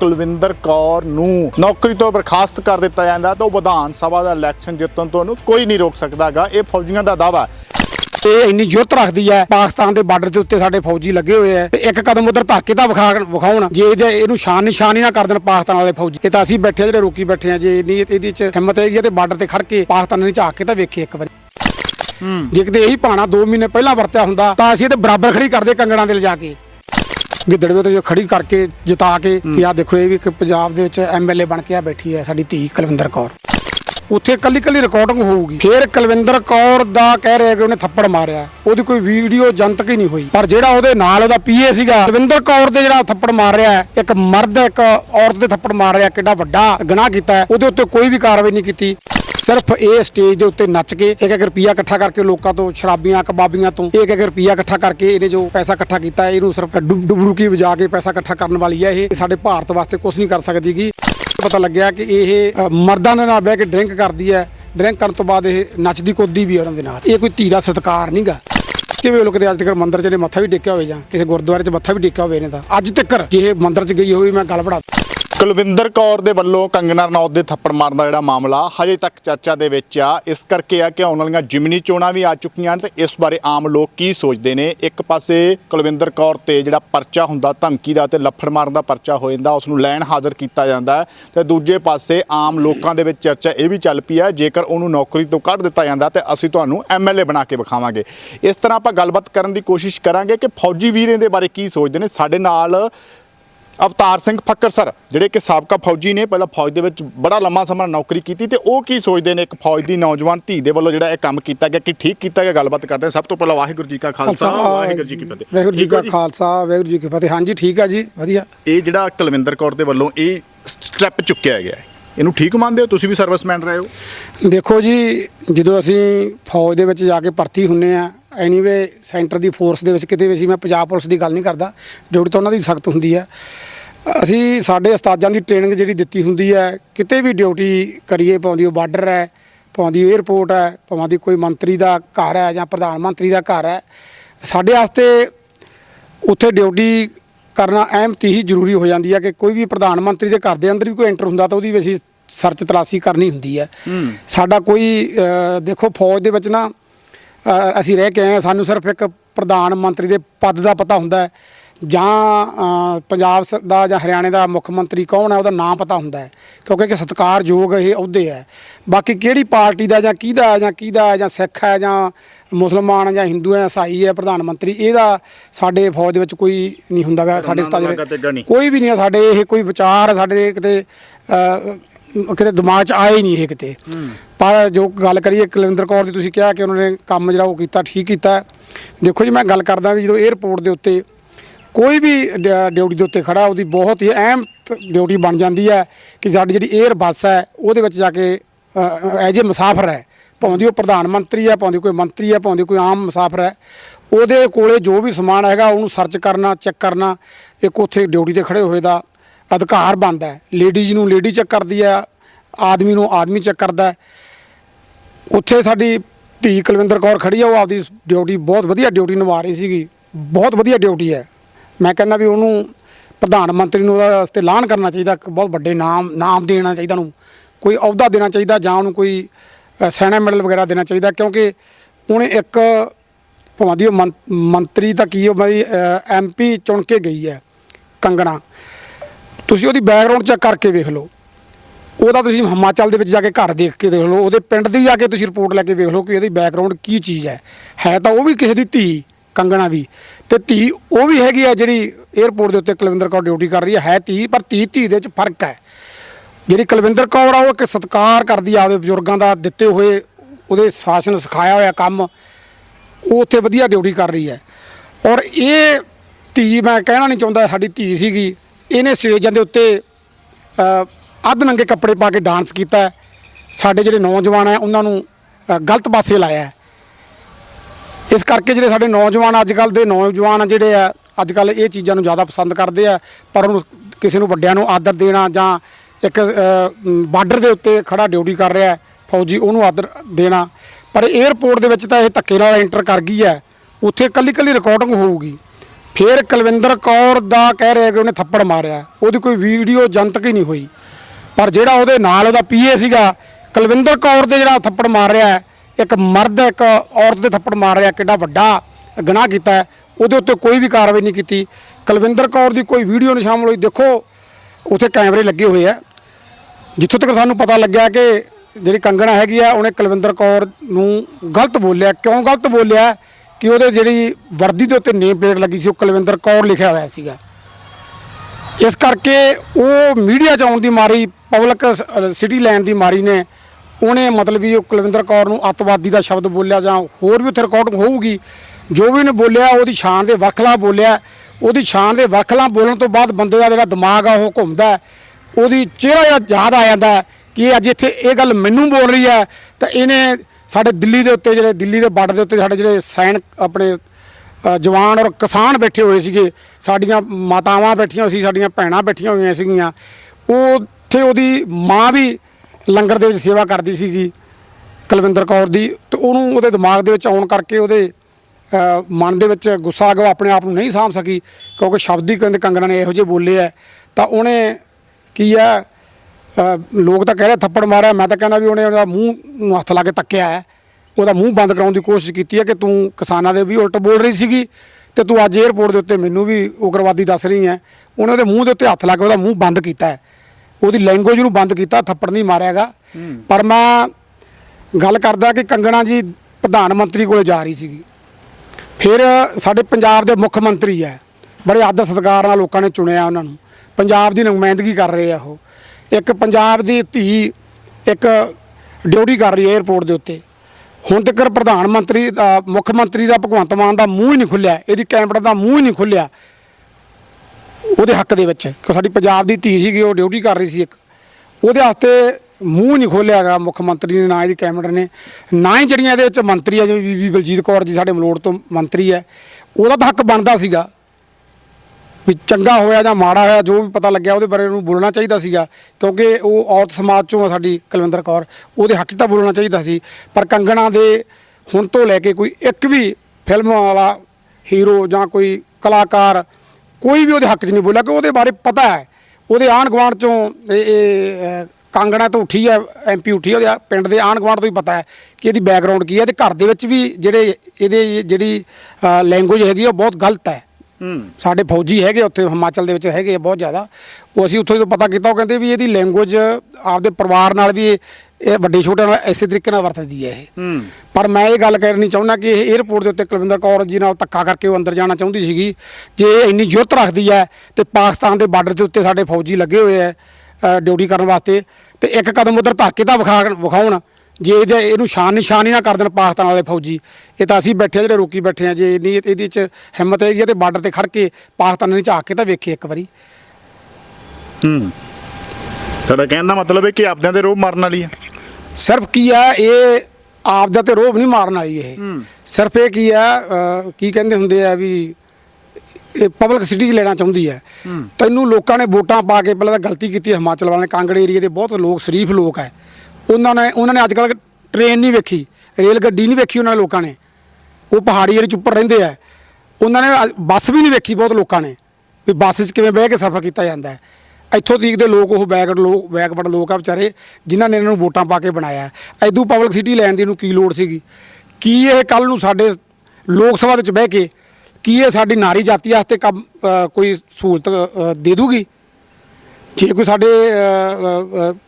ਕੁਲਵਿੰਦਰ ਕੌਰ ਨੂੰ ਨੌਕਰੀ ਤੋਂ ਬਰਖਾਸਤ ਕਰ ਦਿੱਤਾ ਜਾਂਦਾ ਤਾਂ ਉਹ ਵਿਧਾਨ ਸਭਾ ਦਾ ਇਲੈਕਸ਼ਨ ਜਿੱਤਣ ਤੋਂ ਉਹਨੂੰ ਕੋਈ ਨਹੀਂ ਰੋਕ ਸਕਦਾਗਾ। ਇਹ ਫੌਜੀਆਂ ਦਾ ਦਾਵਾ ਇਹ ਇੰਨੀ ਜੁਰਤ ਰੱਖਦੀ ਹੈ। ਪਾਕਿਸਤਾਨ ਦੇ ਬਾਰਡਰ ਦੇ ਉੱਤੇ ਸਾਡੇ ਫੌਜੀ ਲੱਗੇ ਹੋਏ ਐ ਤੇ ਇੱਕ ਕਦਮ ਉਧਰ ਧਰ ਕੇ ਤਾਂ ਵਿਖਾ ਵਿਖਾਉਣ ਜੇ ਇਹਦੇ ਇਹਨੂੰ ਸ਼ਾਨ ਨਿਸ਼ਾਨੀ ਨਾ ਕਰ ਦੇਣ ਪਾਕਿਸਤਾਨ ਵਾਲੇ ਫੌਜੀ। ਇਹ ਤਾਂ ਅਸੀਂ ਬੈਠੇ ਜਿਹੜੇ ਰੋਕੀ ਬੈਠੇ ਆ ਜੇ ਨਹੀਂ ਇਹਦੀ ਚ ਹਿੰਮਤ ਹੈਗੀ ਤੇ ਬਾਰਡਰ ਤੇ ਖੜ ਕੇ ਪਾਕਿਸਤਾਨ ਨੇ ਝਾਕ ਕੇ ਤਾਂ ਵੇਖੇ ਇੱਕ ਵਾਰੀ। ਜੇ ਕਿਤੇ ਇਹੀ ਪਾਣਾ 2 ਮਹੀਨੇ ਪਹਿਲਾਂ ਵਰਤਿਆ ਹੁੰਦਾ ਤਾਂ ਅਸੀਂ ਇਹਦੇ ਬਰਾਬਰ ਖੜੀ ਕਰਦੇ ਕੰਗਣਾ ਦੇ ਲਿਜਾ ਕੇ। ਗਿੱਦੜਵੇ ਤੋਂ ਜੋ ਖੜੀ ਕਰਕੇ ਜਿਤਾ ਕੇ ਕਿ ਆ ਦੇਖੋ ਇਹ ਵੀ ਇੱਕ ਪੰਜਾਬ ਦੇ ਵਿੱਚ ਐਮਐਲਏ ਬਣ ਕੇ ਆ ਬੈਠੀ ਹੈ ਸਾਡੀ ਧੀ ਕੁਲਵਿੰਦਰ ਕੌਰ। ਉੱਥੇ ਕੱਲੀ ਕੱਲੀ ਰਿਕਾਰਡਿੰਗ ਹੋਊਗੀ। ਫਿਰ ਕੁਲਵਿੰਦਰ ਕੌਰ ਦਾ ਕਹਿ ਰਿਹਾ ਕਿ ਉਹਨੇ ਥੱਪੜ ਮਾਰਿਆ। ਉਹਦੀ ਕੋਈ ਵੀਡੀਓ ਜਨਤਕ ਹੀ ਨਹੀਂ ਹੋਈ। ਪਰ ਜਿਹੜਾ ਉਹਦੇ ਨਾਲ ਉਹਦਾ ਪੀਏ ਸੀਗਾ ਕੁਲਵਿੰਦਰ ਕੌਰ ਦੇ ਜਿਹੜਾ ਥੱਪੜ ਮਾਰ ਰਿਹਾ ਹੈ, ਇੱਕ ਮਰਦ ਇੱਕ ਔਰਤ ਦੇ ਥੱਪੜ ਮਾਰ ਰਿਹਾ ਕਿੱਡਾ ਵੱਡਾ ਗੁਨਾਹ ਕੀਤਾ ਹੈ, ਉਹਦੇ ਉੱਤੇ ਕੋਈ ਵੀ ਕਾਰਵਾਈ ਨਹੀਂ ਕੀਤੀ। ਸਿਰਫ ਇਹ ਸਟੇਜ ਦੇ ਉੱਤੇ ਨੱਚ ਕੇ ਇੱਕ ਇੱਕ ਰੁਪਿਆ ਇਕੱਠਾ ਕਰਕੇ ਲੋਕਾਂ ਤੋਂ, ਸ਼ਰਾਬੀਆਂ, ਕਬਾਬੀਆਂ ਤੋਂ ਇੱਕ ਇੱਕ ਰੁਪਿਆ ਇਕੱਠਾ ਕਰਕੇ ਇਹਨੇ ਜੋ ਪੈਸਾ ਇਕੱਠਾ ਕੀਤਾ, ਇਹਨੂੰ ਸਿਰਫ ਡੁਬ- ਡੁਬਰੂਕੀ ਵਜਾ ਕੇ ਪੈਸਾ ਇਕੱਠਾ ਕਰਨ ਵਾਲੀ ਹੈ ਇਹ। ਸਾਡੇ ਭਾਰਤ ਵਾਸਤੇ ਕੁਝ ਨਹੀਂ ਕਰ ਸਕਦੀਗੀ ਪਤਾ ਲੱਗਿਆ ਕਿ ਇਹ ਮਰਦਾਂ ਦੇ ਨਾਲ ਬਹਿ ਕੇ ਡਰਿੰਕ ਕਰਦੀ ਹੈ ਡਰਿੰਕ ਕਰਨ ਤੋਂ ਬਾਅਦ ਇਹ ਨੱਚਦੀ ਕੁੱਦਦੀ ਵੀ ਉਹਨਾਂ ਦੇ ਨਾਲ। ਇਹ ਕੋਈ ਧੀ ਦਾ ਸਤਿਕਾਰ ਨਹੀਂਗਾ ਕਿਵੇਂ ਲੋਕ ਦੇ ਅੱਜ ਤੱਕ ਮੰਦਰ 'ਚ ਨੇ ਮੱਥਾ ਵੀ ਟੇਕਿਆ ਹੋਵੇ ਜਾਂ ਕਿਸੇ ਗੁਰਦੁਆਰੇ 'ਚ ਮੱਥਾ ਵੀ ਟੇਕਿਆ ਹੋਵੇ ਇਹਨੇ ਤਾਂ। ਅੱਜ ਤੱਕ ਜੇ ਇਹ ਮੰਦਿਰ 'ਚ ਗਈ ਹੋਵੇ ਮੈਂ ਗੱਲ ਬੜਾ ਕੁਲਵਿੰਦਰ ਕੌਰ ਦੇ ਵੱਲੋਂ ਕੰਗਨਾ ਰਣੌਤ ਦੇ ਥੱਪੜ ਮਾਰਨ ਦਾ ਜਿਹੜਾ ਮਾਮਲਾ ਹਜੇ ਤੱਕ ਚਰਚਾ ਦੇ ਵਿੱਚ ਆ। ਇਸ ਕਰਕੇ ਆ ਕਿ ਆਉਣ ਵਾਲੀਆਂ ਜਿਮਨੀ ਚੋਣਾਂ ਵੀ ਆ ਚੁੱਕੀਆਂ ਹਨ ਤੇ ਇਸ ਬਾਰੇ ਆਮ ਲੋਕ ਕੀ ਸੋਚਦੇ ਨੇ? ਇੱਕ ਪਾਸੇ ਕੁਲਵਿੰਦਰ ਕੌਰ ਤੇ ਜਿਹੜਾ ਪਰਚਾ ਹੁੰਦਾ, ਧਮਕੀ ਦਾ ਤੇ ਲੱਫੜ ਮਾਰਨ ਦਾ ਪਰਚਾ ਹੋ ਜਾਂਦਾ, ਉਸ ਨੂੰ ਲੈਣ ਹਾਜ਼ਰ ਕੀਤਾ ਜਾਂਦਾ ਹੈ। ਤੇ ਦੂਜੇ ਪਾਸੇ ਆਮ ਲੋਕਾਂ ਦੇ ਵਿੱਚ ਚਰਚਾ ਇਹ ਵੀ ਚੱਲ ਪਈ ਹੈ, ਜੇਕਰ ਉਹਨੂੰ ਨੌਕਰੀ ਤੋਂ ਕੱਢ ਦਿੱਤਾ ਜਾਂਦਾ ਤੇ ਅਸੀਂ ਤੁਹਾਨੂੰ ਐਮਐਲਏ ਬਣਾ ਕੇ ਵਿਖਾਵਾਂਗੇ। ਇਸ ਤਰ੍ਹਾਂ ਆਪਾਂ ਗੱਲਬਾਤ ਕਰਨ ਦੀ ਕੋਸ਼ਿਸ਼ ਕਰਾਂਗੇ ਕਿ ਫੌਜੀ ਵੀਰ ਇਹਦੇ ਬਾਰੇ ਕੀ ਸੋਚਦੇ ਨੇ? ਸਾਡੇ ਨਾਲ ਅਵਤਾਰ ਸਿੰਘ ਫੱਕਰ ਸਰ ਜਿਹੜੇ ਕਿ ਸਾਬਕਾ ਫੌਜੀ ਨੇ ਪਹਿਲਾਂ ਫੌਜ ਦੇ ਵਿੱਚ ਬੜਾ ਲੰਮਾ ਸਮਾਂ ਨੌਕਰੀ ਕੀਤੀ ਤੇ ਉਹ ਕੀ ਸੋਚਦੇ ਨੇ ਇੱਕ ਫੌਜ ਦੀ ਨੌਜਵਾਨ ਧੀ ਦੇ ਵੱਲੋਂ ਜਿਹੜਾ ਇਹ ਕੰਮ ਕੀਤਾ ਗਿਆ ਕਿ ਠੀਕ ਕੀਤਾ ਗਿਆ ਗੱਲਬਾਤ ਕਰਦੇ ਹਾਂ ਸਭ ਤੋਂ ਪਹਿਲਾਂ ਵਾਹਿਗੁਰੂ ਜੀ ਕਾ ਖਾਲਸਾ ਵਾਹਿਗੁਰੂ ਜੀ ਕੀ ਫਤਿਹ। ਵਾਹਿਗੁਰੂ ਜੀ ਕਾ ਖਾਲਸਾ ਵਾਹਿਗੁਰੂ ਜੀ ਕੀ ਫਤਿਹ। ਹਾਂਜੀ ਠੀਕ ਆ ਜੀ ਵਧੀਆ। ਇਹ ਜਿਹੜਾ ਕੁਲਵਿੰਦਰ ਕੌਰ ਦੇ ਵੱਲੋਂ ਇਹ ਸਟੈਪ ਚੁੱਕਿਆ ਗਿਆ ਹੈ। ਇਹਨੂੰ ਠੀਕ ਮੰਨਦੇ ਹੋ? ਤੁਸੀਂ ਵੀ ਸਰਵਿਸਮੈਨ ਰਹੇ ਹੋ? ਦੇਖੋ ਜੀ, ਜਦੋਂ ਅਸੀਂ ਫੌਜ ਦੇ ਵਿੱਚ ਜਾ ਕੇ ਭਰਤੀ ਹੁੰਨੇ ਆ ਐਨੀਵੇ ਸੈਂਟਰ ਦੀ ਫੋਰਸ ਦੇ ਵਿੱਚ ਕਿਤੇ ਵੀ ਅਸੀਂ, ਮੈਂ ਪੰਜਾਬ ਪੁਲਿਸ ਦੀ ਗੱਲ ਨਹੀਂ ਕਰਦਾ, ਡਿਊਟੀ ਤਾਂ ਉਹਨਾਂ ਦੀ ਸਖਤ ਹੁੰਦੀ ਹੈ ਅਸੀਂ ਸਾਡੇ ਉਸਤਾਦਾਂ ਦੀ ਟ੍ਰੇਨਿੰਗ ਜਿਹੜੀ ਦਿੱਤੀ ਹੁੰਦੀ ਹੈ ਕਿਤੇ ਵੀ ਡਿਊਟੀ ਕਰੀਏ ਪਾਉਂਦੀ ਉਹ ਬਾਰਡਰ ਹੈ ਪਾਉਂਦੀ 에ਅਰਪੋਰਟ ਹੈ ਪਾਉਂਦੀ ਕੋਈ ਮੰਤਰੀ ਦਾ ਘਰ ਹੈ ਜਾਂ ਪ੍ਰਧਾਨ ਮੰਤਰੀ ਦਾ ਘਰ ਹੈ, ਸਾਡੇ ਵਾਸਤੇ ਉੱਥੇ ਡਿਊਟੀ ਕਰਨਾ ਅਹਿਮਤ ਹੀ ਜ਼ਰੂਰੀ ਹੋ ਜਾਂਦੀ ਹੈ ਕਿ ਕੋਈ ਵੀ ਪ੍ਰਧਾਨ ਮੰਤਰੀ ਦੇ ਘਰ ਦੇ ਅੰਦਰ ਵੀ ਕੋਈ ਐਂਟਰ ਹੁੰਦਾ ਤਾਂ ਉਹਦੀ ਵੀ ਅਸੀਂ ਸਰਚ ਤਲਾਸ਼ੀ ਕਰਨੀ ਹੁੰਦੀ ਹੈ। ਸਾਡਾ ਕੋਈ ਦੇਖੋ ਫੌਜ ਦੇ ਵਿੱਚ ਨਾ ਅਸੀਂ ਰਹਿ ਕੇ ਆਏ ਸਾਨੂੰ ਸਿਰਫ ਇੱਕ ਪ੍ਰਧਾਨ ਮੰਤਰੀ ਦੇ ਪਦ ਦਾ ਪਤਾ ਹੁੰਦਾ ਹੈ। ਜਾਂ ਪੰਜਾਬ ਦਾ ਜਾਂ ਹਰਿਆਣੇ ਦਾ ਮੁੱਖ ਮੰਤਰੀ ਕੌਣ ਹੈ ਉਹਦਾ ਨਾਮ ਪਤਾ ਹੁੰਦਾ ਹੈ। ਕਿਉਂਕਿ ਇੱਕ ਸਤਿਕਾਰਯੋਗ ਇਹ ਅਹੁਦੇ ਹੈ। ਬਾਕੀ ਕਿਹੜੀ ਪਾਰਟੀ ਦਾ ਜਾਂ ਕਿਹਦਾ ਜਾਂ ਕਿਹਦਾ ਜਾਂ ਸਿੱਖ ਹੈ ਜਾਂ ਮੁਸਲਮਾਨ ਜਾਂ ਹਿੰਦੂ ਹੈ ਈਸਾਈ ਹੈ ਪ੍ਰਧਾਨ ਮੰਤਰੀ ਇਹਦਾ ਸਾਡੇ ਫੌਜ ਦੇ ਵਿੱਚ ਕੋਈ ਨਹੀਂ ਹੁੰਦਾ ਗਾ ਸਾਡੇ ਸਤਾਜਰੇ। ਕੋਈ ਵੀ ਨਹੀਂ ਸਾਡੇ ਇਹ ਕੋਈ ਵਿਚਾਰ ਸਾਡੇ ਕਿਤੇ ਕਿਤੇ ਦਿਮਾਗ 'ਚ ਆਏ ਹੀ ਨਹੀਂ ਇਹ ਕਿਤੇ। ਪਰ ਜੋ ਗੱਲ ਕਰੀਏ ਕੁਲਵਿੰਦਰ ਕੌਰ ਦੀ ਤੁਸੀਂ ਕਿਹਾ ਕਿ ਉਹਨਾਂ ਨੇ ਕੰਮ ਜਿਹੜਾ ਉਹ ਕੀਤਾ ਠੀਕ ਕੀਤਾ। ਦੇਖੋ ਜੀ ਮੈਂ ਗੱਲ ਕਰਦਾ ਵੀ ਜਦੋਂ 에ਅਰਪੋਰਟ ਦੇ ਉੱਤੇ ਕੋਈ ਵੀ ਡਿਊਟੀ ਦੇ ਉੱਤੇ ਖੜਾ ਉਹਦੀ ਬਹੁਤ ਹੀ ਅਹਿਮ ਡਿਊਟੀ ਬਣ ਜਾਂਦੀ ਹੈ ਕਿ ਸਾਡੀ ਜਿਹੜੀ 에ਅਰ ਬੱਸ ਹੈ ਉਹਦੇ ਵਿੱਚ ਜਾ ਕੇ ਐਜ ਏ ਮੁਸਾਫਰ ਹੈ ਭਾਵੇਂ ਦੀ ਉਹ ਪ੍ਰਧਾਨ ਮੰਤਰੀ ਹੈ ਭਾਵੇਂ ਦੀ ਕੋਈ ਮੰਤਰੀ ਹੈ ਭਾਵੇਂ ਦੀ ਕੋਈ ਆਮ ਮੁਸਾਫਰ ਹੈ ਉਹਦੇ ਕੋਲੇ ਜੋ ਵੀ ਸਮਾਨ ਹੈਗਾ ਉਹਨੂੰ ਸਰਚ ਕਰਨਾ ਚੈੱਕ ਕਰਨਾ ਇੱਕ ਉੱਥੇ ਡਿਊਟੀ ਤੇ ਖੜੇ ਹੋਏ ਦਾ ਅਧਿਕਾਰ ਬਣਦਾ ਹੈ। ਲੇਡੀਜ਼ ਨੂੰ ਲੇਡੀ ਚੈੱਕ ਕਰਦੀ ਹੈ, ਆਦਮੀ ਨੂੰ ਆਦਮੀ ਚੈੱਕ ਕਰਦਾ ਉੱਥੇ ਸਾਡੀ ਧੀ ਕੁਲਵਿੰਦਰ ਕੌਰ ਖੜੀ ਆ ਉਹ ਆਪਦੀ ਡਿਊਟੀ ਬਹੁਤ ਵਧੀਆ ਡਿਊਟੀ ਨਿਭਾ ਰਹੀ ਸੀਗੀ। ਬਹੁਤ ਵਧੀਆ ਡਿਊਟੀ ਹੈ। ਮੈਂ ਕਹਿੰਦਾ ਵੀ ਉਹਨੂੰ ਪ੍ਰਧਾਨ ਮੰਤਰੀ ਨੂੰ ਉਹਦਾ ਵਾਸਤੇ ਐਲਾਨ ਕਰਨਾ ਚਾਹੀਦਾ, ਇੱਕ ਬਹੁਤ ਵੱਡੇ ਨਾਮ ਨਾਮ ਦੇਣਾ ਚਾਹੀਦਾ ਉਹਨੂੰ। ਕੋਈ ਅਹੁਦਾ ਦੇਣਾ ਚਾਹੀਦਾ ਜਾਂ ਉਹਨੂੰ ਕੋਈ ਸੈਨਾ ਮੈਡਲ ਵਗੈਰਾ ਦੇਣਾ ਚਾਹੀਦਾ, ਕਿਉਂਕਿ ਉਹਨੇ ਇੱਕ ਭਾਵੇਂ ਦੀ ਉਹ ਮੰਤਰੀ ਤਾਂ ਕੀ ਉਹ ਬਈ ਐਮਪੀ ਚੁਣ ਕੇ ਗਈ ਹੈ, ਕੰਗਣਾ। ਤੁਸੀਂ ਉਹਦੀ ਬੈਕਗ੍ਰਾਉਂਡ ਚੈੱਕ ਕਰਕੇ ਵੇਖ ਲਓ। ਉਹਦਾ ਤੁਸੀਂ ਹਿਮਾਚਲ ਦੇ ਵਿੱਚ ਜਾ ਕੇ ਘਰ ਦੇਖ ਕੇ ਦੇਖ ਲਓ, ਉਹਦੇ ਪਿੰਡ ਦੀ ਜਾ ਕੇ ਤੁਸੀਂ ਰਿਪੋਰਟ ਲੈ ਕੇ ਵੇਖ ਲਓ ਕਿ ਇਹਦੀ ਬੈਕਗ੍ਰਾਉਂਡ ਕੀ ਚੀਜ਼ ਹੈ। ਹੈ ਤਾਂ ਉਹ ਵੀ ਕਿਸੇ ਦੀ ਧੀ, ਕੰਗਣਾ ਵੀ। ਤੇ ਧੀ ਉਹ ਵੀ ਹੈਗੀ ਆ ਜਿਹੜੀ 에ਅਰਪੋਰਟ ਦੇ ਉੱਤੇ ਕੁਲਵਿੰਦਰ ਕੌਰ ਡਿਊਟੀ ਕਰ ਰਹੀ ਹੈ ਹੈ ਧੀ, ਪਰ ਧੀ ਧੀ ਦੇ ਵਿੱਚ ਫ਼ਰਕ ਹੈ। ਜਿਹੜੀ ਕੁਲਵਿੰਦਰ ਕੌਰ ਆ, ਉਹ ਇੱਕ ਸਤਿਕਾਰ ਕਰਦੀ ਆ, ਆਪਦੇ ਬਜ਼ੁਰਗਾਂ ਦਾ ਦਿੱਤੇ ਹੋਏ ਉਹਦੇ ਸ਼ਾਸਨ ਸਿਖਾਇਆ ਹੋਇਆ ਕੰਮ, ਉਹ ਉੱਥੇ ਵਧੀਆ ਡਿਊਟੀ ਕਰ ਰਹੀ ਹੈ। ਔਰ ਇਹ ਧੀ, ਮੈਂ ਕਹਿਣਾ ਨਹੀਂ ਚਾਹੁੰਦਾ ਸਾਡੀ ਧੀ ਸੀਗੀ ਇਹਨੇ ਸਟੇਜਾਂ ਦੇ ਉੱਤੇ ਅੱਧ ਨੰਗੇ ਕੱਪੜੇ ਪਾ ਕੇ ਡਾਂਸ ਕੀਤਾ ਸਾਡੇ ਜਿਹੜੇ ਨੌਜਵਾਨ ਹੈ, ਉਹਨਾਂ ਨੂੰ ਗਲਤ ਪਾਸੇ ਲਾਇਆ ਇਸ ਕਰਕੇ ਜਿਹੜੇ ਸਾਡੇ ਨੌਜਵਾਨ ਅੱਜ ਕੱਲ ਦੇ ਨੌਜਵਾਨ ਜਿਹੜੇ ਆ ਅੱਜ ਕੱਲ ਇਹ ਚੀਜ਼ਾਂ ਨੂੰ ਜ਼ਿਆਦਾ ਪਸੰਦ ਕਰਦੇ ਆ, ਪਰ ਉਹਨੂੰ ਕਿਸੇ ਨੂੰ ਵੱਡਿਆਂ ਨੂੰ ਆਦਰ ਦੇਣਾ ਜਾਂ ਇੱਕ ਬਾਰਡਰ ਦੇ ਉੱਤੇ ਖੜਾ ਡਿਊਟੀ ਕਰ ਰਿਹਾ ਫੌਜੀ ਉਹਨੂੰ ਆਦਰ ਦੇਣਾ। ਪਰ 에ਅਰਪੋਰਟ ਦੇ ਵਿੱਚ ਤਾਂ ਇਹ ਧੱਕੇ ਨਾਲ ਐਂਟਰ ਕਰ ਗਈ ਹੈ। ਉੱਥੇ ਕੱਲੀ ਕੱਲੀ ਰਿਕਾਰਡਿੰਗ ਹੋਊਗੀ। ਫਿਰ ਕੁਲਵਿੰਦਰ ਕੌਰ ਦਾ ਕਹਿ ਰਿਹਾ ਕਿ ਉਹਨੇ ਥੱਪੜ ਮਾਰਿਆ। ਉਹਦੀ ਕੋਈ ਵੀਡੀਓ ਜਨਤਕ ਹੀ ਨਹੀਂ ਹੋਈ। ਪਰ ਜਿਹੜਾ ਉਹਦੇ ਨਾਲ ਉਹਦਾ ਪੀਏ ਸੀਗਾ, ਕੁਲਵਿੰਦਰ ਕੌਰ ਦੇ ਜਿਹੜਾ ਥੱਪੜ ਮਾਰ ਰਿਹਾ ਇੱਕ ਮਰਦ, ਇੱਕ ਔਰਤ ਦੇ ਥੱਪੜ ਮਾਰ ਰਿਹਾ ਕਿੱਡਾ ਵੱਡਾ ਗੁਨਾਹ ਕੀਤਾ ਉਹਦੇ ਉੱਤੇ ਕੋਈ ਵੀ ਕਾਰਵਾਈ ਨਹੀਂ ਕੀਤੀ। ਕੁਲਵਿੰਦਰ ਕੌਰ ਦੀ ਕੋਈ ਵੀਡੀਓ ਨਹੀਂ ਸ਼ਾਮਲ ਹੋਈ। ਦੇਖੋ, ਉੱਥੇ ਕੈਮਰੇ ਲੱਗੇ ਹੋਏ ਆ। ਜਿੱਥੋਂ ਤੱਕ ਸਾਨੂੰ ਪਤਾ ਲੱਗਿਆ ਕਿ ਜਿਹੜੀ ਕੰਗਣਾ ਹੈਗੀ ਆ, ਉਹਨੇ ਕੁਲਵਿੰਦਰ ਕੌਰ ਨੂੰ ਗਲਤ ਬੋਲਿਆ। ਕਿਉਂ ਗਲਤ ਬੋਲਿਆ? ਕਿ ਉਹਦੇ ਜਿਹੜੀ ਵਰਦੀ ਦੇ ਉੱਤੇ ਨੇਮ ਪਲੇਟ ਲੱਗੀ ਸੀ, ਉਹ ਕੁਲਵਿੰਦਰ ਕੌਰ ਲਿਖਿਆ ਹੋਇਆ ਸੀਗਾ। ਇਸ ਕਰਕੇ ਉਹ ਮੀਡੀਆ 'ਚ ਆਉਣ ਦੀ ਮਾਰੀ, ਪਬਲਿਕ ਸਿਟੀ ਲੈਣ ਦੀ ਮਾਰੀ ਨੇ। ਉਹਨੇ ਮਤਲਬ ਵੀ ਉਹ ਕੁਲਵਿੰਦਰ ਕੌਰ ਨੂੰ ਅੱਤਵਾਦੀ ਦਾ ਸ਼ਬਦ ਬੋਲਿਆ ਜਾਂ ਹੋਰ ਵੀ ਉੱਥੇ ਰਿਕਾਰਡਿੰਗ ਹੋਊਗੀ, ਜੋ ਵੀ ਉਹਨੇ ਬੋਲਿਆ, ਉਹਦੀ ਸ਼ਾਨ ਦੇ ਵਰਖਲਾ ਬੋਲਿਆ। ਉਹਦੀ ਸ਼ਾਨ ਦੇ ਵਰਖਲਾ ਬੋਲਣ ਤੋਂ ਬਾਅਦ ਬੰਦੇ ਦਾ ਜਿਹੜਾ ਦਿਮਾਗ ਆ, ਉਹ ਘੁੰਮਦਾ ਉਹਦੀ ਚਿਹਰਾ ਜਿਹਾ ਯਾਦ ਆ ਜਾਂਦਾ ਕਿ ਅੱਜ ਇੱਥੇ ਇਹ ਗੱਲ ਮੈਨੂੰ ਬੋਲ ਰਹੀ ਹੈ, ਤਾਂ ਇਹਨੇ ਸਾਡੇ ਦਿੱਲੀ ਦੇ ਉੱਤੇ ਜਿਹੜੇ, ਦਿੱਲੀ ਦੇ ਬਾਰਡਰ ਦੇ ਉੱਤੇ ਸਾਡੇ ਜਿਹੜੇ ਸੈਨਿਕ ਆਪਣੇ ਜਵਾਨ ਔਰ ਕਿਸਾਨ ਬੈਠੇ ਹੋਏ ਸੀਗੇ, ਸਾਡੀਆਂ ਮਾਤਾਵਾਂ ਬੈਠੀਆਂ ਹੋਈ ਸੀ, ਸਾਡੀਆਂ ਭੈਣਾਂ ਬੈਠੀਆਂ ਹੋਈਆਂ ਸੀਗੀਆਂ, ਉਹ ਉੱਥੇ ਉਹਦੀ ਮਾਂ ਵੀ ਲੰਗਰ ਦੇ ਵਿੱਚ ਸੇਵਾ ਕਰਦੀ ਸੀਗੀ, ਕੁਲਵਿੰਦਰ ਕੌਰ ਦੀ, ਤੇ ਉਹਨੂੰ ਉਹਦੇ ਦਿਮਾਗ ਦੇ ਵਿੱਚ ਆਉਣ ਕਰਕੇ ਉਹਦੇ ਮਨ ਦੇ ਵਿੱਚ ਗੁੱਸਾ ਆ ਗਿਆ, ਉਹ ਆਪਣੇ ਆਪ ਨੂੰ ਨਹੀਂ ਸਾਂਭ ਸਕੀ, ਕਿਉਂਕਿ ਸ਼ਬਦੀ ਹੀ ਕਹਿੰਦੇ ਕੰਗਣਾ ਨੇ ਇਹੋ ਜਿਹੇ ਬੋਲੇ ਆ, ਤਾਂ ਉਹਨੇ ਕੀ ਆ ਲੋਕ ਤਾਂ ਕਹਿ ਰਹੇ ਥੱਪੜ ਮਾਰਿਆ ਮੈਂ ਤਾਂ ਕਹਿੰਦਾ ਵੀ ਉਹਨੇ ਉਹਦਾ ਮੂੰਹ ਨੂੰ ਹੱਥ ਲਾ ਕੇ ਤੱਕਿਆ ਹੈ। ਉਹਦਾ ਮੂੰਹ ਬੰਦ ਕਰਾਉਣ ਦੀ ਕੋਸ਼ਿਸ਼ ਕੀਤੀ ਹੈ ਕਿ ਤੂੰ ਕਿਸਾਨਾਂ ਦੇ ਵੀ ਉਲਟ ਬੋਲ ਰਹੀ ਸੀਗੀ ਤੇ ਤੂੰ ਅੱਜ 에ਅਰਪੋਰਟ ਦੇ ਉੱਤੇ ਮੈਨੂੰ ਵੀ ਉਗਰਵਾਦੀ ਦੱਸ ਰਹੀ ਹੈ। ਉਹਨੇ ਉਹਦੇ ਮੂੰਹ ਦੇ ਉੱਤੇ ਹੱਥ ਲਾ ਕੇ ਉਹਦਾ ਮੂੰਹ ਬੰਦ ਕੀਤਾ ਹੈ। ਉਹਦੀ ਲੈਂਗੁਏਜ ਨੂੰ ਬੰਦ ਕੀਤਾ ਥੱਪੜ ਨਹੀਂ ਮਾਰਿਆਗਾ ਪਰ ਮੈਂ ਗੱਲ ਕਰਦਾ ਕਿ ਕੰਗਣਾ ਜੀ ਪ੍ਰਧਾਨ ਮੰਤਰੀ ਕੋਲੇ ਜਾ ਰਹੀ ਸੀਗੀ। ਫਿਰ ਸਾਡੇ ਪੰਜਾਬ ਦੇ ਮੁੱਖ ਮੰਤਰੀ ਹੈ। ਬੜੇ ਆਦਰ ਸਤਿਕਾਰ ਨਾਲ ਲੋਕਾਂ ਨੇ ਚੁਣਿਆ ਉਹਨਾਂ ਨੂੰ। ਪੰਜਾਬ ਦੀ ਨੁਮਾਇੰਦਗੀ ਕਰ ਰਹੇ ਆ ਉਹ। ਇੱਕ ਪੰਜਾਬ ਦੀ ਧੀ, ਇੱਕ ਡਿਊਟੀ ਕਰ ਰਹੀ ਹੈ 에ਅਰਪੋਰਟ ਦੇ ਉੱਤੇ। ਹੁਣ ਤੱਕ ਪ੍ਰਧਾਨ ਮੰਤਰੀ ਦਾ, ਮੁੱਖ ਮੰਤਰੀ ਦਾ ਭਗਵੰਤ ਮਾਨ ਦਾ ਮੂੰਹ ਹੀ ਨਹੀਂ ਖੁੱਲਿਆ, ਇਹਦੀ ਕੈਬਨਿਟ ਦਾ ਮੂੰਹ ਹੀ ਨਹੀਂ ਖੁੱਲਿਆ। ਉਹਦੇ ਹੱਕ ਦੇ ਵਿੱਚ ਕਿ ਸਾਡੀ ਪੰਜਾਬ ਦੀ ਧੀ ਸੀਗੀ, ਉਹ ਡਿਊਟੀ ਕਰ ਰਹੀ ਸੀ ਇੱਕ। ਉਹਦੇ ਵਾਸਤੇ ਮੂੰਹ ਨਹੀਂ ਖੋਲਿਆਗਾ ਮੁੱਖ ਮੰਤਰੀ ਨੇ, ਨਾ ਇਹਦੀ ਕੈਬਨਿਟ ਨੇ, ਨਾ ਹੀ ਜਿਹੜੀਆਂ ਇਹਦੇ ਵਿੱਚ ਮੰਤਰੀ ਆ, ਜਿਵੇਂ ਬੀਬੀ ਬਲਜੀਤ ਕੌਰ ਜੀ ਸਾਡੇ ਮਲੋੜ ਤੋਂ ਮੰਤਰੀ ਹੈ, ਉਹਦਾ ਤਾਂ ਹੱਕ ਬਣਦਾ ਸੀਗਾ। ਵੀ ਚੰਗਾ ਹੋਇਆ ਜਾਂ ਮਾੜਾ ਹੋਇਆ ਜੋ ਵੀ ਪਤਾ ਲੱਗਿਆ ਉਹਦੇ ਬਾਰੇ ਉਹਨੂੰ ਬੋਲਣਾ ਚਾਹੀਦਾ ਸੀਗਾ ਕਿਉਂਕਿ ਉਹ ਔਰਤ ਸਮਾਜ ਚੋਂ ਆ ਸਾਡੀ ਕੁਲਵਿੰਦਰ ਕੌਰ ਉਹਦੇ ਹੱਕ 'ਚ ਤਾਂ ਬੋਲਣਾ ਚਾਹੀਦਾ ਸੀ ਪਰ ਕੰਗਣਾ ਦੇ ਹੁਣ ਤੋਂ ਲੈ ਕੇ ਕੋਈ ਇੱਕ ਵੀ ਫਿਲਮ ਵਾਲਾ ਹੀਰੋ ਜਾਂ ਕੋਈ ਕਲਾਕਾਰ ਕੋਈ ਵੀ ਉਹਦੇ ਹੱਕ 'ਚ ਨਹੀਂ ਬੋਲਿਆ ਕਿ ਉਹਦੇ ਬਾਰੇ ਪਤਾ ਹੈ। ਉਹਦੇ ਆਂਢ ਗੁਆਂਢ ਚੋਂ ਇਹ ਇਹ, ਕਾਂਗੜਾ ਤੋਂ ਉੱਠੀ ਹੈ ਐਮਪੀ ਉੱਠੀ ਹੈ ਉਹਦੇ ਪਿੰਡ ਦੇ ਆਂਢ ਗੁਆਂਢ ਤੋਂ ਹੀ ਪਤਾ ਹੈ ਕਿ ਇਹਦੀ ਬੈਕਗ੍ਰਾਉਂਡ ਕੀ ਹੈ ਤੇ ਘਰ ਦੇ ਵਿੱਚ ਵੀ ਜਿਹੜੇ ਇਹਦੇ ਜਿਹੜੀ ਲੈਂਗੁਏਜ ਹੈਗੀ ਆ, ਉਹ ਬਹੁਤ ਗਲਤ ਹੈ। ਸਾਡੇ ਫੌਜੀ ਹੈਗੇ ਉੱਥੇ ਹਿਮਾਚਲ ਦੇ ਵਿੱਚ ਹੈਗੇ ਆ ਬਹੁਤ ਜ਼ਿਆਦਾ। ਉਹ ਅਸੀਂ ਉੱਥੋਂ ਜਦੋਂ ਪਤਾ ਕੀਤਾ ਉਹ ਕਹਿੰਦੇ ਵੀ ਇਹਦੀ ਲੈਂਗੁਏਜ ਆਪਦੇ ਪਰਿਵਾਰ ਨਾਲ ਵੀ ਇਹ ਵੱਡੇ ਛੋਟੇ ਨਾਲ ਐਸੇ ਤਰੀਕੇ ਨਾਲ ਵਰਤਦੀ ਹੈ ਇਹ। ਪਰ ਮੈਂ ਇਹ ਗੱਲ ਕਰਨੀ ਚਾਹੁੰਦਾ ਕਿ ਇਹ 에ਅਰਪੋਰਟ ਦੇ ਉੱਤੇ ਕੁਲਵਿੰਦਰ ਕੌਰ ਜੀ ਨਾਲ ਧੱਕਾ ਕਰਕੇ ਉਹ ਅੰਦਰ ਜਾਣਾ ਚਾਹੁੰਦੀ ਸੀਗੀ। ਜੇ ਇਹ ਇੰਨੀ ਜੁਰਤ ਰੱਖਦੀ ਹੈ ਤੇ ਪਾਕਿਸਤਾਨ ਦੇ ਬਾਰਡਰ ਦੇ ਉੱਤੇ ਸਾਡੇ ਫੌਜੀ ਲੱਗੇ ਹੋਏ ਆ ਡਿਊਟੀ ਕਰਨ ਵਾਸਤੇ ਤੇ ਇੱਕ ਕਦਮ ਉਧਰ ਧਰ ਕੇ ਤਾਂ ਵਿਖਾ ਵਿਖਾਉਣ। ਜੇ ਇਹਦੇ ਇਹਨੂੰ ਸ਼ਾਨ ਨਿਸ਼ਾਨੀ ਨਾ ਕਰ ਦੇਣ ਪਾਕਿਸਤਾਨ ਵਾਲੇ ਫੌਜੀ। ਇਹ ਤਾਂ ਅਸੀਂ ਬੈਠੇ ਆ ਜਿਹੜੇ ਰੋਕੀ ਬੈਠੇ ਆ ਜੇ ਇੰਨੀ ਇਹਦੇ ਚ ਹਿੰਮਤ ਹੈਗੀ ਆ ਤੇ ਬਾਰਡਰ ਤੇ ਖੜ ਕੇ ਪਾਕਿਸਤਾਨ ਨੇ ਝਾਕ ਕੇ ਤਾਂ ਵੇਖੇ ਇੱਕ ਵਾਰੀ। ਹੂੰ। ਤੁਹਾਡਾ ਕਹਿਣ ਦਾ ਮਤਲਬ ਹੈ ਕਿ ਆਪਦਿਆਂ ਦੇ ਰੋਹ ਮਾਰਨ ਵਾਲੀ ਹੈ ਸਿਰਫ ਕੀ ਆ ਇਹ ਆਪਦਾ ਤੇ ਰੋਬ ਨਹੀਂ ਮਾਰਨ ਵਾਲੀ ਇਹ। ਸਿਰਫ ਇਹ ਕੀ ਆ ਕੀ ਕਹਿੰਦੇ ਹੁੰਦੇ ਆ ਵੀ ਇਹ ਪਬਲਿਕ ਸਿਟੀ ਲੈਣਾ ਚਾਹੁੰਦੀ ਹੈ। ਤੈਨੂੰ ਲੋਕਾਂ ਨੇ ਵੋਟਾਂ ਪਾ ਕੇ ਪਹਿਲਾਂ ਤਾਂ ਗਲਤੀ ਕੀਤੀ ਹਿਮਾਚਲ ਵਾਲਿਆਂ ਨੇ ਕਾਂਗੜੇ ਏਰੀਏ ਦੇ ਬਹੁਤ ਲੋਕ ਸ਼ਰੀਫ ਲੋਕ ਹੈ ਉਹਨਾਂ ਨੇ ਉਹਨਾਂ ਨੇ ਅੱਜ ਕੱਲ੍ਹ ਟ੍ਰੇਨ ਨਹੀਂ ਵੇਖੀ, ਰੇਲ ਗੱਡੀ ਨਹੀਂ ਵੇਖੀ ਉਹਨਾਂ ਲੋਕਾਂ ਨੇ। ਉਹ ਪਹਾੜੀ ਏਰੀਏ 'ਚ ਉੱਪਰ ਰਹਿੰਦੇ ਆ। ਉਹਨਾਂ ਨੇ ਅ- ਬੱਸ ਵੀ ਨਹੀਂ ਵੇਖੀ ਬਹੁਤ ਲੋਕਾਂ ਨੇ, ਵੀ ਬੱਸ 'ਚ ਕਿਵੇਂ ਬਹਿ ਕੇ ਸਫ਼ਰ ਕੀਤਾ ਜਾਂਦਾ ਹੈ। ਇੱਥੋਂ ਤੀਕ ਦੇ ਲੋਕ ਉਹ ਬੈਕਵਰਡ ਲੋਕ ਬੈਕਵਰਡ ਲੋਕ ਆ ਵਿਚਾਰੇ, ਜਿਨ੍ਹਾਂ ਨੇ ਇਹਨਾਂ ਨੂੰ ਵੋਟਾਂ ਪਾ ਕੇ ਬਣਾਇਆ ਐਦੂ ਪਬਲਿਕ ਸਿਟੀ ਲੈਣ ਦੀ ਨੂੰ ਕੀ ਲੋੜ ਸੀਗੀ? ਕੀ ਇਹ ਕੱਲ ਨੂੰ ਸਾਡੇ ਲੋਕ ਸਭਾ ਦੇ ਵਿੱਚ ਬਹਿ ਕੇ, ਕੀ ਇਹ ਸਾਡੀ ਨਾਰੀ ਜਾਤੀ ਵਾਸਤੇ ਕੰਮ ਕੋਈ ਸਹੂਲਤ ਦੇ ਦੂਗੀ? ਜੇ ਕੋਈ ਸਾਡੇ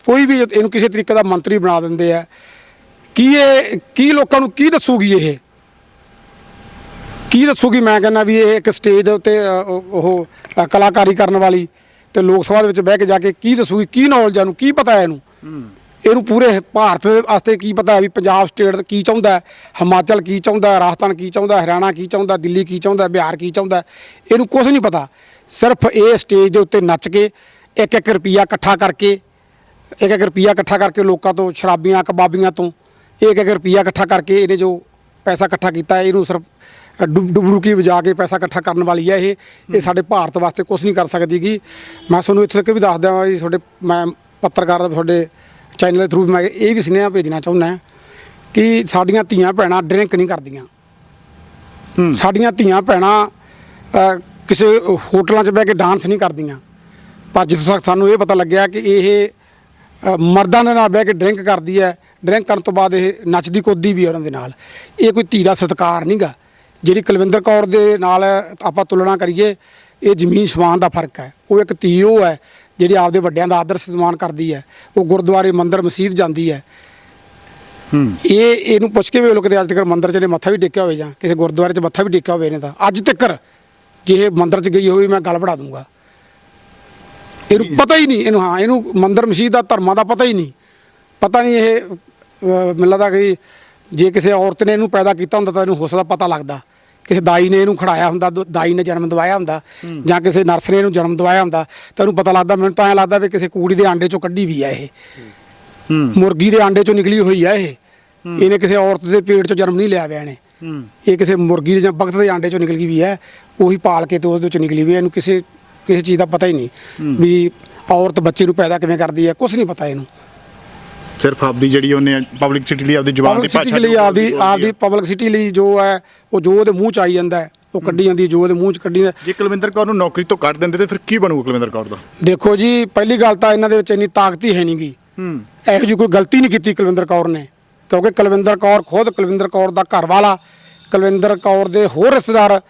ਕੋਈ ਵੀ ਇਹਨੂੰ ਕਿਸੇ ਤਰੀਕੇ ਦਾ ਮੰਤਰੀ ਬਣਾ ਦਿੰਦੇ ਆ, ਕੀ ਇਹ, ਕੀ ਲੋਕਾਂ ਨੂੰ ਕੀ ਦੱਸੂਗੀ ਇਹ? ਕੀ ਦੱਸੂਗੀ? ਮੈਂ ਕਹਿੰਦਾ ਵੀ ਇਹ ਇੱਕ ਸਟੇਜ ਦੇ ਉੱਤੇ ਉਹ ਕਲਾਕਾਰੀ ਕਰਨ ਵਾਲੀ ਤੇ ਲੋਕ ਸਭਾ ਦੇ ਵਿੱਚ ਬਹਿ ਕੇ ਜਾ ਕੇ ਕੀ ਦੱਸੂਗੀ, ਕੀ ਨੌਲੇਜ ਨੂੰ ਕੀ ਪਤਾ ਹੈ ਇਹਨੂੰ? ਇਹਨੂੰ ਪੂਰੇ ਭਾਰਤ ਦੇ ਵਾਸਤੇ ਕੀ ਪਤਾ ਹੈ ਵੀ ਪੰਜਾਬ ਸਟੇਟ ਕੀ ਚਾਹੁੰਦਾ ਹਿਮਾਚਲ ਕੀ ਚਾਹੁੰਦਾ ਰਾਜਸਥਾਨ ਕੀ ਚਾਹੁੰਦਾ ਹਰਿਆਣਾ ਕੀ ਚਾਹੁੰਦਾ ਦਿੱਲੀ ਕੀ ਚਾਹੁੰਦਾ ਬਿਹਾਰ ਕੀ ਚਾਹੁੰਦਾ ਇਹਨੂੰ ਕੁਝ ਨਹੀਂ ਪਤਾ। ਸਿਰਫ ਇਹ ਸਟੇਜ ਦੇ ਉੱਤੇ ਨੱਚ ਕੇ ਇੱਕ ਇੱਕ ਰੁਪਿਆ ਇਕੱਠਾ ਕਰਕੇ ਇੱਕ ਇੱਕ ਰੁਪਿਆ ਇਕੱਠਾ ਕਰਕੇ ਲੋਕਾਂ ਤੋਂ ਸ਼ਰਾਬੀਆਂ ਕਬਾਬੀਆਂ ਤੋਂ ਇੱਕ ਇੱਕ ਰੁਪਿਆ ਇਕੱਠਾ ਕਰਕੇ ਇਹਨੇ ਜੋ ਪੈਸਾ ਇਕੱਠਾ ਕੀਤਾ ਇਹਨੂੰ ਸਿਰਫ ਡੁਬ ਡੁਬਰੂਕੀ ਵਜਾ ਕੇ ਪੈਸਾ ਇਕੱਠਾ ਕਰਨ ਵਾਲੀ ਹੈ ਇਹ। ਇਹ ਸਾਡੇ ਭਾਰਤ ਵਾਸਤੇ ਕੁਝ ਨਹੀਂ ਕਰ ਸਕਦੀਗੀ ਮੈਂ ਤੁਹਾਨੂੰ ਇੱਥੇ ਤੱਕ ਵੀ ਦੱਸ ਦਿਆਂ ਜੀ ਤੁਹਾਡੇ ਮੈਂ ਪੱਤਰਕਾਰ ਦਾ ਤੁਹਾਡੇ ਚੈਨਲ ਦੇ ਥਰੂ ਮੈਂ ਇਹ ਵੀ ਸੁਨੇਹਾ ਭੇਜਣਾ ਚਾਹੁੰਦਾ ਕਿ ਸਾਡੀਆਂ ਧੀਆਂ ਭੈਣਾਂ ਡਰਿੰਕ ਨਹੀਂ ਕਰਦੀਆਂ। ਸਾਡੀਆਂ ਧੀਆਂ ਭੈਣਾਂ ਕਿਸੇ ਹੋਟਲਾਂ 'ਚ ਬਹਿ ਕੇ ਡਾਂਸ ਨਹੀਂ ਕਰਦੀਆਂ। ਪਰ ਜਿੱਥੋਂ ਤੱਕ ਸਾਨੂੰ ਇਹ ਪਤਾ ਲੱਗਿਆ ਕਿ ਇਹ ਮਰਦਾਂ ਦੇ ਨਾਲ ਬਹਿ ਕੇ ਡਰਿੰਕ ਕਰਦੀ ਹੈ ਡਰਿੰਕ ਕਰਨ ਤੋਂ ਬਾਅਦ ਇਹ ਨੱਚਦੀ ਕੁੱਦਦੀ ਵੀ ਉਹਨਾਂ ਦੇ ਨਾਲ। ਇਹ ਕੋਈ ਧੀ ਦਾ ਸਤਿਕਾਰ ਨਹੀਂਗਾ ਜਿਹੜੀ ਕੁਲਵਿੰਦਰ ਕੌਰ ਦੇ ਨਾਲ ਆਪਾਂ ਤੁਲਨਾ ਕਰੀਏ ਇਹ ਜ਼ਮੀਨ ਸਮਾਨ ਦਾ ਫ਼ਰਕ ਹੈ। ਉਹ ਇੱਕ ਧੀ ਉਹ ਹੈ ਜਿਹੜੀ ਆਪਦੇ ਵੱਡਿਆਂ ਦਾ ਆਦਰ ਸਨਮਾਨ ਕਰਦੀ ਹੈ। ਉਹ ਗੁਰਦੁਆਰੇ ਮੰਦਿਰ ਮਸਜਿਦ ਜਾਂਦੀ ਹੈ। ਹੂੰ। ਇਹ ਇਹਨੂੰ ਪੁੱਛ ਕੇ ਵੀ ਲੋਕ ਦੇ ਅੱਜ ਤੱਕ ਮੰਦਿਰ 'ਚ ਨੇ ਮੱਥਾ ਵੀ ਟੇਕਿਆ ਹੋਵੇ ਜਾਂ ਕਿਸੇ ਗੁਰਦੁਆਰੇ 'ਚ ਮੱਥਾ ਵੀ ਟੇਕਿਆ ਹੋਵੇ ਇਹਨੇ ਤਾਂ। ਅੱਜ ਤੱਕ ਜੇ ਇਹ ਮੰਦਿਰ 'ਚ ਗਈ ਹੋਵੇ ਮੈਂ ਗੱਲ ਪੜਾ ਦੂੰਗਾ। ਇਹਨੂੰ ਪਤਾ ਹੀ ਨਹੀਂ ਇਹਨੂੰ ਹਾਂ ਇਹਨੂੰ ਮੰਦਿਰ ਮਸਜਿਦ ਦਾ ਧਰਮਾਂ ਦਾ ਪਤਾ ਹੀ ਨਹੀਂ। ਪਤਾ ਨਹੀਂ ਇਹ ਮੈਨੂੰ ਲੱਗਦਾ ਕਿ ਜੇ ਕਿਸੇ ਔਰਤ ਨੇ ਇਹਨੂੰ ਪੈਦਾ ਕੀਤਾ ਹੁੰਦਾ ਤਾਂ ਇਹਨੂੰ ਹੋ ਸਕਦਾ ਪਤਾ ਲੱਗਦਾ। ਕਿਸੇ ਦਾਈ ਨੇ ਇਹਨੂੰ ਖੜਾਇਆ ਹੁੰਦਾ ਦ- ਦਾਈ ਨੇ ਜਨਮ ਦਵਾਇਆ ਹੁੰਦਾ ਜਾਂ ਕਿਸੇ ਨਰਸ ਨੇ ਇਹਨੂੰ ਜਨਮ ਦਵਾਇਆ ਹੁੰਦਾ ਤਾਂ ਇਹਨੂੰ ਪਤਾ ਲੱਗਦਾ ਮੈਨੂੰ ਤਾਂ ਐਂ ਲੱਗਦਾ ਵੀ ਕਿਸੇ ਕੁੜੀ ਦੇ ਆਂਡੇ ਚੋਂ ਕੱਢੀ ਵੀ ਆ ਇਹ। ਮੁਰਗੀ ਦੇ ਆਂਡੇ ਚੋਂ ਨਿਕਲੀ ਹੋਈ ਆ ਇਹ। ਇਹਨੇ ਕਿਸੇ ਔਰਤ ਦੇ ਪੇਟ ਚੋਂ ਜਨਮ ਨਹੀਂ ਲਿਆ ਵਿਆ ਇਹਨੇ। ਇਹ ਕਿਸੇ ਮੁਰਗੀ ਦੇ ਜਾਂ ਬਗਤ ਦੇ ਆਂਡੇ ਚੋਂ ਨਿਕਲ ਗਈ ਵੀ ਹੈ ਉਹੀ ਪਾਲ ਕੇ ਤੇ ਉਹਦੇ ਵਿੱਚ ਨਿਕਲੀ ਵੀ ਇਹਨੂੰ ਕਿਸੇ ਕਿਸੇ ਚੀਜ਼ ਦਾ ਪਤਾ ਹੀ ਨਹੀਂ ਵੀ ਔਰਤ ਬੱਚੇ ਨੂੰ ਪੈਦਾ ਕਿਵੇਂ ਕਰਦੀ ਹੈ ਕੁਝ ਨਹੀਂ ਪਤਾ ਇਹਨੂੰ। ਸਿਰਫ ਆਪਦੀ ਜਿਹੜੀ ਉਹਨੇ ਪਬਲਿਕ ਸਿਟੀ ਲਈ ਆਪਦੀ ਜ਼ੁਬਾਨ ਦੀ ਭਾਸ਼ਾ ਲਈ ਆਪਦੀ ਆਪਦੀ ਪਬਲਿਕ ਸਿਟੀ ਲਈ ਜੋ ਹੈ ਉਹ ਜੋ ਉਹਦੇ ਮੂੰਹ ਚ ਆਈ ਜਾਂਦਾ ਹੈ ਉਹ ਕੱਢੀ ਜਾਂਦੀ ਜੋ ਉਹਦੇ ਮੂੰਹ ਚ ਕੱਢੀ। ਜੇ ਕੁਲਵਿੰਦਰ ਕੌਰ ਨੂੰ ਨੌਕਰੀ ਤੋਂ ਕੱਢ ਦਿੰਦੇ ਤੇ ਫਿਰ ਕੀ ਬਣੂਗਾ ਕੁਲਵਿੰਦਰ ਕੌਰ ਦਾ? ਦੇਖੋ ਜੀ ਪਹਿਲੀ ਗੱਲ ਤਾਂ ਇਹਨਾਂ ਦੇ ਵਿੱਚ ਇੰਨੀ ਤਾਕਤ ਹੀ ਹੈ ਨਹੀਂਗੀ ਹੂੰ। ਇਹੋ ਜਿਹੀ ਕੋਈ ਗਲਤੀ ਨਹੀਂ ਕੀਤੀ ਕੁਲਵਿੰਦਰ ਕੌਰ ਨੇ ਕਿਉਂਕਿ ਕੁਲਵਿੰਦਰ ਕੌਰ ਖੁਦ ਕੁਲਵਿੰਦਰ ਕੌਰ ਦਾ ਘਰ ਵਾਲਾ ਕੁਲਵਿੰਦਰ ਕੌਰ ਦੇ ਹੋਰ ਰਿਸ਼ਤੇਦਾਰ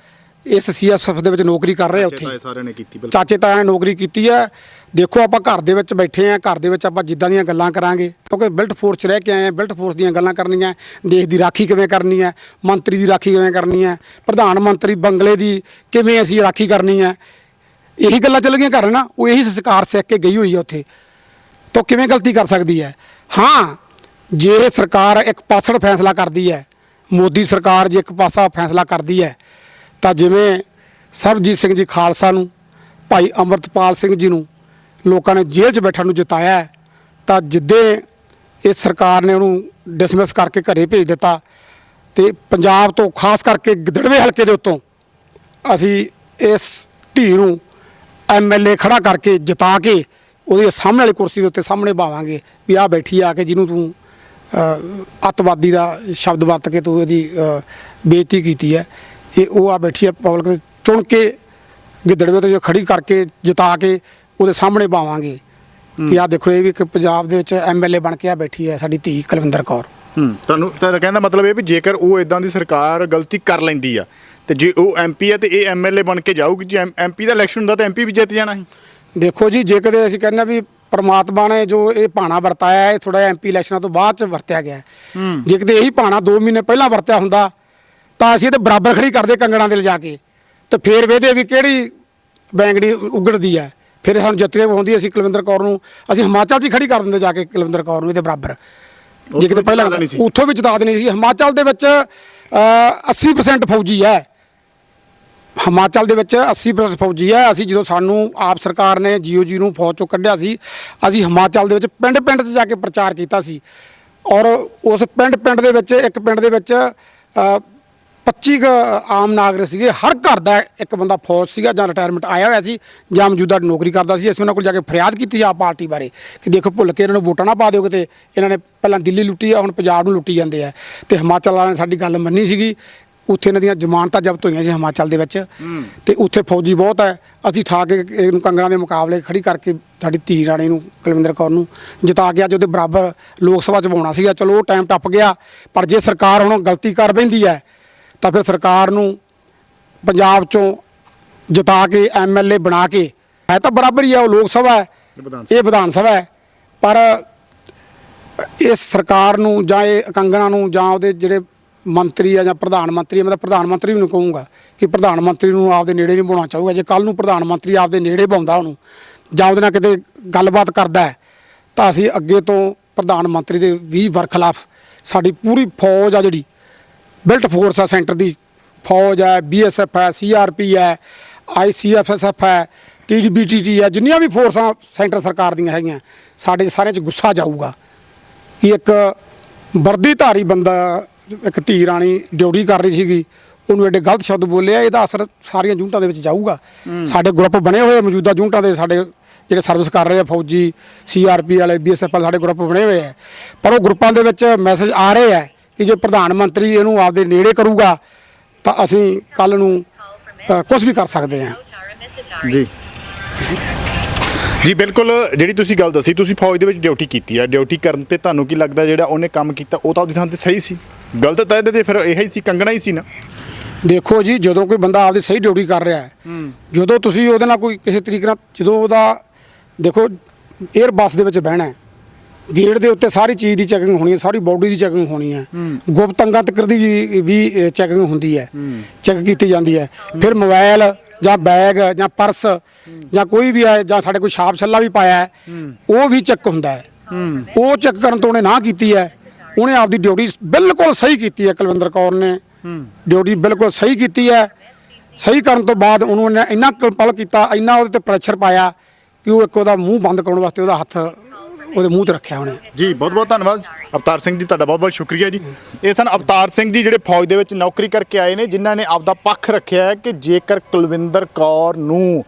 ਇਸ ਸੀਐਸਐਫ ਦੇ ਵਿੱਚ ਨੌਕਰੀ ਕਰ ਰਹੇ ਆ ਉੱਥੇ। ਇਹ ਸਾਰਿਆਂ ਨੇ ਕੀਤੀ ਬਿਲਕੁਲ। ਚਾਚੇ ਤਾਇਆ ਨੇ ਨੌਕਰੀ ਕੀਤੀ ਹੈ ਦੇਖੋ ਆਪਾਂ ਘਰ ਦੇ ਵਿੱਚ ਬੈਠੇ ਆ ਘਰ ਦੇ ਵਿੱਚ ਆਪਾਂ ਜਿੱਦਾਂ ਦੀਆਂ ਗੱਲਾਂ ਕਰਾਂਗੇ। ਕਿਉਂਕਿ ਬਿਲਟ ਫੋਰਸ 'ਚ ਰਹਿ ਕੇ ਆਏ ਆ ਬਿਲਟ ਫੋਰਸ ਦੀਆਂ ਗੱਲਾਂ ਕਰਨੀਆਂ ਦੇਸ਼ ਦੀ ਰਾਖੀ ਕਿਵੇਂ ਕਰਨੀ ਹੈ ਮੰਤਰੀ ਦੀ ਰਾਖੀ ਕਿਵੇਂ ਕਰਨੀ ਹੈ ਪ੍ਰਧਾਨ ਮੰਤਰੀ ਬੰਗਲੇ ਦੀ ਕਿਵੇਂ ਅਸੀਂ ਰਾਖੀ ਕਰਨੀ ਹੈ ਇਹੀ ਗੱਲਾਂ ਚੱਲ ਗਈਆਂ ਘਰ ਨਾ। ਉਹ ਇਹੀ ਸੰਸਕਾਰ ਸਿੱਖ ਕੇ ਗਈ ਹੋਈ ਹੈ ਉੱਥੇ। ਤਾਂ ਕਿਵੇਂ ਗਲਤੀ ਕਰ ਸਕਦੀ ਹੈ ਹਾਂ ਜੇ ਸਰਕਾਰ ਇੱਕ ਪਾਸੜ ਫੈਸਲਾ ਕਰਦੀ ਹੈ ਮੋਦੀ ਸਰਕਾਰ ਜੇ ਇੱਕ ਪਾਸਾ ਫੈਸਲਾ ਕਰਦੀ ਹੈ ਤਾਂ ਜਿਵੇਂ ਸਰਬਜੀਤ ਸਿੰਘ ਜੀ ਖਾਲਸਾ ਨੂੰ ਭਾਈ ਅਮਰਤਪਾਲ ਸਿੰਘ ਜੀ ਨੂੰ ਲੋਕਾਂ ਨੇ ਜੇਲ੍ਹ 'ਚ ਬੈਠਣ ਨੂੰ ਜਿਤਾਇਆ ਤਾਂ ਜਿੱਦੇ ਇਹ ਸਰਕਾਰ ਨੇ ਉਹਨੂੰ ਡਿਸਮਿਸ ਕਰਕੇ ਘਰੇ ਭੇਜ ਦਿੱਤਾ ਤੇ ਪੰਜਾਬ ਤੋਂ ਖਾਸ ਕਰਕੇ ਗਿੱਦੜਵੇ ਹਲਕੇ ਦੇ ਉੱਤੋਂ ਅਸੀਂ ਇਸ ਧੀ ਨੂੰ ਐਮਐਲਏ ਖੜਾ ਕਰਕੇ ਜਿਤਾ ਕੇ ਉਹਦੀ ਸਾਹਮਣੇ ਵਾਲੀ ਕੁਰਸੀ ਦੇ ਉੱਤੇ ਸਾਹਮਣੇ ਬਾਵਾਂਗੇ ਵੀ ਆ ਬੈਠੀ ਆ ਕੇ ਜਿਹਨੂੰ ਤੂੰ ਅ, ਅੱਤਵਾਦੀ ਦਾ ਸ਼ਬਦ ਵਰਤ ਕੇ ਤੂੰ ਇਹਦੀ ਅ, ਬੇਇੱਜ਼ਤੀ ਕੀਤੀ ਹੈ। ਇਹ ਉਹ ਆ ਬੈਠੀ ਹੈ ਪਬਲਿਕ ਚੁਣ ਕੇ ਗਿੱਦੜਵੇ ਤੋਂ ਜੋ ਖੜੀ ਕਰਕੇ ਜਿਤਾ ਕੇ ਉਹਦੇ ਸਾਹਮਣੇ ਬਾਵਾਂਗੇ। ਕਿ ਆ ਦੇਖੋ ਇਹ ਵੀ ਇੱਕ ਪੰਜਾਬ ਦੇ ਵਿੱਚ ਐਮਐਲਏ ਬਣ ਕੇ ਆ ਬੈਠੀ ਹੈ ਸਾਡੀ ਧੀ ਕੁਲਵਿੰਦਰ ਕੌਰ। ਤੁਹਾਨੂੰ ਤਾਂ ਕਹਿੰਦਾ ਮਤਲਬ ਇਹ ਵੀ ਜੇਕਰ ਉਹ ਇਦਾਂ ਦੀ ਸਰਕਾਰ ਗਲਤੀ ਕਰ ਲੈਂਦੀ ਆ ਤੇ ਜੇ ਉਹ ਐਮਪੀ ਆ ਤੇ ਇਹ ਐਮਐਲਏ ਬਣ ਕੇ ਜਾਊਗੀ ਜੇ ਐਮਪੀ ਦਾ ਇਲੈਕਸ਼ਨ ਹੁੰਦਾ ਤਾਂ ਐਮਪੀ ਵੀ ਜਿੱਤ ਜਾਣਾ ਸੀ। ਦੇਖੋ ਜੀ ਜੇ ਕਦੇ ਅਸੀਂ ਕਹਿੰਦੇ ਵੀ ਪ੍ਰਮਾਤਮਾ ਨੇ ਜੋ ਇਹ ਭਾਣਾ ਵਰਤਾਇਆ ਇਹ ਥੋੜਾ ਐਮਪੀ ਇਲੈਕਸ਼ਨਾਂ ਤੋਂ ਬਾਅਦ ਚ ਵਰਤਿਆ ਗਿਆ। ਜੇ ਕਿਤੇ ਇਹੀ ਭਾਣਾ 2 ਮਹੀਨੇ ਪਹਿਲਾਂ ਵਰਤਿਆ ਹੁੰਦਾ ਤਾਂ ਅਸੀਂ ਇਹਦੇ ਬਰਾਬਰ ਖੜੀ ਕਰਦੇ ਕੰਗਣਾ ਦੇ ਲਿਜਾ ਕੇ। ਤੇ ਫੇਰ ਵੇਦੇ ਵੀ ਕਿਹੜੀ ਬੈਂਗੜੀ ਉਗੜਦੀ ਹੈ? ਫਿਰ ਸਾਨੂੰ ਜਿੱਤ ਕੇ ਹੁੰਦੀ ਅਸੀਂ ਕੁਲਵਿੰਦਰ ਕੌਰ ਨੂੰ। ਅਸੀਂ ਹਿਮਾਚਲ 'ਚ ਹੀ ਖੜੀ ਕਰ ਦਿੰਦੇ ਜਾ ਕੇ ਕੁਲਵਿੰਦਰ ਕੌਰ ਨੂੰ ਇਹਦੇ ਬਰਾਬਰ। ਜੇ ਕਿਤੇ ਪਹਿਲਾਂ। ਉੱਥੋਂ ਵੀ ਜਿਤਾ ਦੇਣੀ ਸੀ। ਹਿਮਾਚਲ ਦੇ ਵਿੱਚ ਅ, 80% ਫੌਜੀ ਹੈ। ਹਿਮਾਚਲ ਦੇ ਵਿੱਚ 80% ਫੌਜੀ ਹੈ। ਅਸੀਂ ਜਦੋਂ ਸਾਨੂੰ ਆਪ ਸਰਕਾਰ ਨੇ ਜੀਓ ਜੀ ਨੂੰ ਫੌਜ ਚੋਂ ਕੱਢਿਆ ਸੀ ਅਸੀਂ ਹਿਮਾਚਲ ਦੇ ਵਿੱਚ ਪਿੰਡ ਪਿੰਡ 'ਚ ਜਾ ਕੇ ਪ੍ਰਚਾਰ ਕੀਤਾ ਸੀ। ਔਰ ਉਸ ਪਿੰਡ ਪਿੰਡ ਦੇ ਵਿੱਚ ਇੱਕ ਪਿੰਡ ਦੇ ਵਿੱਚ 25 ਕੁ ਆਮ ਨਾਗਰਿਕ ਸੀਗੇ। ਹਰ ਘਰ ਦਾ ਇੱਕ ਬੰਦਾ ਫੌਜ ਸੀਗਾ ਜਾਂ ਰਿਟਾਇਰਮੈਂਟ ਆਇਆ ਹੋਇਆ ਸੀ ਜਾਂ ਮੌਜੂਦਾ ਨੌਕਰੀ ਕਰਦਾ ਸੀ। ਅਸੀਂ ਉਹਨਾਂ ਕੋਲ ਜਾ ਕੇ ਫਰਿਆਦ ਕੀਤੀ ਆ ਪਾਰਟੀ ਬਾਰੇ ਕਿ ਦੇਖੋ ਭੁੱਲ ਕੇ ਇਹਨਾਂ ਨੂੰ ਵੋਟਾਂ ਨਾ ਪਾ ਦਿਓ ਕਿਤੇ। ਇਹਨਾਂ ਨੇ ਪਹਿਲਾਂ ਦਿੱਲੀ ਲੁੱਟੀ ਆ ਹੁਣ ਪੰਜਾਬ ਨੂੰ ਲੁੱਟੀ ਜਾਂਦੇ ਆ। ਤੇ ਹਿਮਾਚਲ ਵਾਲਿਆਂ ਨੇ ਸਾਡੀ ਗੱਲ ਮੰਨੀ ਸੀਗੀ। ਉੱਥੇ ਇਹਨਾਂ ਦੀਆਂ ਜ਼ਮਾਨਤਾਂ ਜ਼ਬਤ ਹੋਈਆਂ ਸੀ ਹਿਮਾਚਲ ਦੇ ਵਿੱਚ। ਤੇ ਉੱਥੇ ਫੌਜੀ ਬਹੁਤ ਹੈ ਅਸੀਂ ਠਾ ਕੇ ਇਹਨੂੰ ਕੰਗਣਾ ਦੇ ਮੁਕਾਬਲੇ ਖੜੀ ਕਰਕੇ ਸਾਡੀ ਧੀ ਰਾਣੀ ਨੂੰ ਕੁਲਵਿੰਦਰ ਕੌਰ ਨੂੰ ਜਿਤਾ ਕੇ ਅੱਜ ਉਹਦੇ ਬਰਾਬਰ ਲੋਕ ਸਭਾ ਚ ਪਾਉਣਾ ਸੀਗਾ। ਚਲੋ ਉਹ ਟਾਈਮ ਟੱਪ ਗਿਆ ਪਰ ਜੇ ਸਰਕਾਰ ਹੁਣ ਗਲਤੀ ਕਰ ਬੈਂਦੀ ਹੈ ਤਾਂ ਫਿਰ ਸਰਕਾਰ ਨੂੰ ਪੰਜਾਬ ਚੋਂ ਜਿਤਾ ਕੇ ਐਮਐਲਏ ਬਣਾ ਕੇ ਹੈ ਤਾਂ ਬਰਾਬਰ ਹੀ ਹੈ ਉਹ ਲੋਕ ਸਭਾ ਹੈ ਇਹ ਵਿਧਾਨ ਸਭਾ। ਹੈ। ਪਰ ਇਸ ਸਰਕਾਰ ਨੂੰ ਜਾਂ ਇਹ ਕੰਗਣਾ ਨੂੰ ਜਾਂ ਉਹਦੇ ਜਿਹੜੇ ਮੰਤਰੀ ਆ ਜਾਂ ਪ੍ਰਧਾਨ ਮੰਤਰੀ ਆ, ਮੈਂ ਤਾਂ ਪ੍ਰਧਾਨ ਮੰਤਰੀ ਵੀ ਨੂੰ ਕਹੂੰਗਾ ਕਿ ਪ੍ਰਧਾਨ ਮੰਤਰੀ ਨੂੰ ਆਪਦੇ ਨੇੜੇ ਨਹੀਂ ਬੁਲਾਉਣਾ ਚਾਹੂਗਾ। ਜੇ ਕੱਲ ਨੂੰ ਪ੍ਰਧਾਨ ਮੰਤਰੀ ਆਪਦੇ ਨੇੜੇ ਬਾਉਂਦਾ ਉਹਨੂੰ ਜਾਂ ਉਹਦੇ ਨਾਲ ਕਿਤੇ ਗੱਲਬਾਤ ਕਰਦਾ ਤਾਂ ਅਸੀਂ ਅੱਗੇ ਤੋਂ ਪ੍ਰਧਾਨ ਮੰਤਰੀ ਦੇ ਵੀ ਵਰਖਲਾਫ ਸਾਡੀ ਪੂਰੀ ਫੌਜ ਆ ਜਿਹੜੀ ਬਿਲਟ ਫੋਰਸ ਆ ਸੈਂਟਰ ਦੀ ਫੌਜ ਹੈ ਬੀਐਸਐਫ ਹੈ ਸੀਆਰਪੀ ਹੈ ਆਈਸੀਐਫਐਸਐਫ ਹੈ ਟੀਡੀਬੀਟੀਟੀ ਹੈ ਜਿੰਨੀਆਂ ਵੀ ਫੋਰਸਾਂ ਸੈਂਟਰ ਸਰਕਾਰ ਦੀਆਂ ਹੈਗੀਆਂ ਸਾਡੇ ਸਾਰਿਆਂ 'ਚ ਗੁੱਸਾ ਜਾਊਗਾ। ਕਿ ਇੱਕ ਵਰਦੀਧਾਰੀ ਬੰਦਾ ਇੱਕ ਧੀ ਰਾਣੀ ਡਿਊਟੀ ਕਰ ਰਹੀ ਸੀਗੀ ਉਹਨੂੰ ਐਡੇ ਗਲਤ ਸ਼ਬਦ ਬੋਲਿਆ ਇਹਦਾ ਅਸਰ ਸਾਰੀਆਂ ਜੂਨਟਾਂ ਦੇ ਵਿੱਚ ਜਾਊਗਾ। ਸਾਡੇ ਗਰੁੱਪ ਬਣੇ ਹੋਏ ਮੌਜੂਦਾ ਜੂਨਟਾਂ ਦੇ ਸਾਡੇ ਜਿਹੜੇ ਸਰਵਿਸ ਕਰ ਰਹੇ ਆ ਫੌਜੀ ਸੀਆਰਪੀ ਵਾਲੇ ਬੀਐਸਐਫ ਵਾਲੇ ਸਾਡੇ ਗਰੁੱਪ ਬਣੇ ਹੋਏ ਆ। ਪਰ ਉਹ ਗਰੁੱਪਾਂ ਦੇ ਵਿੱਚ ਮੈਸੇਜ ਆ ਰਹੇ ਆ ਕਿ ਜੇ ਪ੍ਰਧਾਨ ਮੰਤਰੀ ਇਹਨੂੰ ਆਪਦੇ ਨੇੜੇ ਕਰੂਗਾ ਤਾਂ ਅਸੀਂ ਕੱਲ ਨੂੰ ਕੁਝ ਵੀ ਕਰ ਸਕਦੇ ਹਾਂ। ਜੀ। ਜੀ ਬਿਲਕੁਲ ਜਿਹੜੀ ਤੁਸੀਂ ਗੱਲ ਦੱਸੀ ਤੁਸੀਂ ਫੌਜ ਦੇ ਵਿੱਚ ਡਿਊਟੀ ਕੀਤੀ ਹੈ ਡਿਊਟੀ ਕਰਨ ਤੇ ਤੁਹਾਨੂੰ ਕੀ ਲੱਗਦਾ ਜਿਹੜਾ ਉਹਨੇ ਕੰਮ ਕੀਤਾ ਉਹ ਤਾਂ ਉਹਦੀ ਥਾਂ ਤੇ ਸਹੀ ਸੀ? ਗਲਤ ਤਾਂ ਇਹਦੇ ਤੇ ਫਿਰ ਇਹ ਹੀ ਸੀ ਕੰਗਣਾ ਹੀ ਸੀ ਨਾ? ਦੇਖੋ ਜੀ ਜਦੋਂ ਕੋਈ ਬੰਦਾ ਆਪਦੀ ਸਹੀ ਡਿਊਟੀ ਕਰ ਰਿਹਾ ਹੈ ਜਦੋਂ ਤੁਸੀਂ ਉਹਦੇ ਨਾਲ ਕੋਈ ਕਿਸੇ ਤਰੀਕੇ ਨਾਲ ਜਦੋਂ ਉਹਦਾ ਦੇਖੋ 에ਅਰ ਬੱਸ ਦੇ ਵਿੱਚ ਬਹਿਣਾ ਹੈ ਗੇਟ ਦੇ ਉੱਤੇ ਸਾਰੀ ਚੀਜ਼ ਦੀ ਚੈਕਿੰਗ ਹੋਣੀ ਹੈ ਸਾਰੀ ਬਾਡੀ ਦੀ ਚੈਕਿੰਗ ਹੋਣੀ ਹੈ। ਗੁਪਤ ਅੰਗਾਂ ਤੱਕ ਦੀ ਵੀ- ਵੀ ਚੈਕਿੰਗ ਹੁੰਦੀ ਹੈ। ਚੈੱਕ ਕੀਤੀ ਜਾਂਦੀ ਹੈ। ਫਿਰ ਮੋਬਾਈਲ ਜਾਂ ਬੈਗ ਜਾਂ ਪਰਸ ਜਾਂ ਕੋਈ ਵੀ ਹੈ ਜਾਂ ਸਾਡੇ ਕੋਈ ਛਾਪ ਛੱਲਾ ਵੀ ਪਾਇਆ ਹੈ ਉਹ ਵੀ ਚੈੱਕ ਹੁੰਦਾ ਹੈ। ਉਹ ਚੈੱਕ ਕਰਨ ਤੋਂ ਉਹਨੇ ਨਾ ਕੀਤੀ ਹੈ ਉਹਨੇ ਆਪਦੀ ਡਿਊਟੀ ਬਿਲਕੁਲ ਸਹੀ ਕੀਤੀ ਹੈ ਕੁਲਵਿੰਦਰ ਕੌਰ ਨੇ। ਡਿਊਟੀ ਬਿਲਕੁਲ ਸਹੀ ਕੀਤੀ ਹੈ। ਸਹੀ ਕਰਨ ਤੋਂ ਬਾਅਦ ਉਹਨੂੰ ਉਹਨੇ ਇੰਨਾ ਕੰਪਲ ਕੀਤਾ ਇੰਨਾ ਉਹਦੇ ਤੇ ਪ੍ਰੈਸ਼ਰ ਪਾਇਆ ਕਿ ਉਹ ਇੱਕ ਉਹਦਾ ਮੂੰਹ ਬੰਦ ਕਰਾਉਣ ਵਾਸਤੇ ਉਹਦਾ ਹੱਥ ਉਹਦੇ ਮੂੰਹ ਤੇ ਰੱਖਿਆ ਉਹਨੇ। ਜੀ ਬਹੁਤ ਬਹੁਤ ਧੰਨਵਾਦ। ਅਵਤਾਰ ਸਿੰਘ ਜੀ, ਤੁਹਾਡਾ ਬਹੁਤ ਬਹੁਤ ਸ਼ੁਕਰੀਆ ਜੀ। ਇਹ ਸਨ ਅਵਤਾਰ ਸਿੰਘ ਜੀ ਜਿਹੜੇ ਫੌਜ ਦੇ ਵਿੱਚ ਨੌਕਰੀ ਕਰਕੇ ਆਏ ਨੇ, ਜਿਨ੍ਹਾਂ ਨੇ ਆਪਦਾ ਪੱਖ ਰੱਖਿਆ ਹੈ ਕਿ ਜੇਕਰ ਕੁਲਵਿੰਦਰ ਕੌਰ ਨੂੰ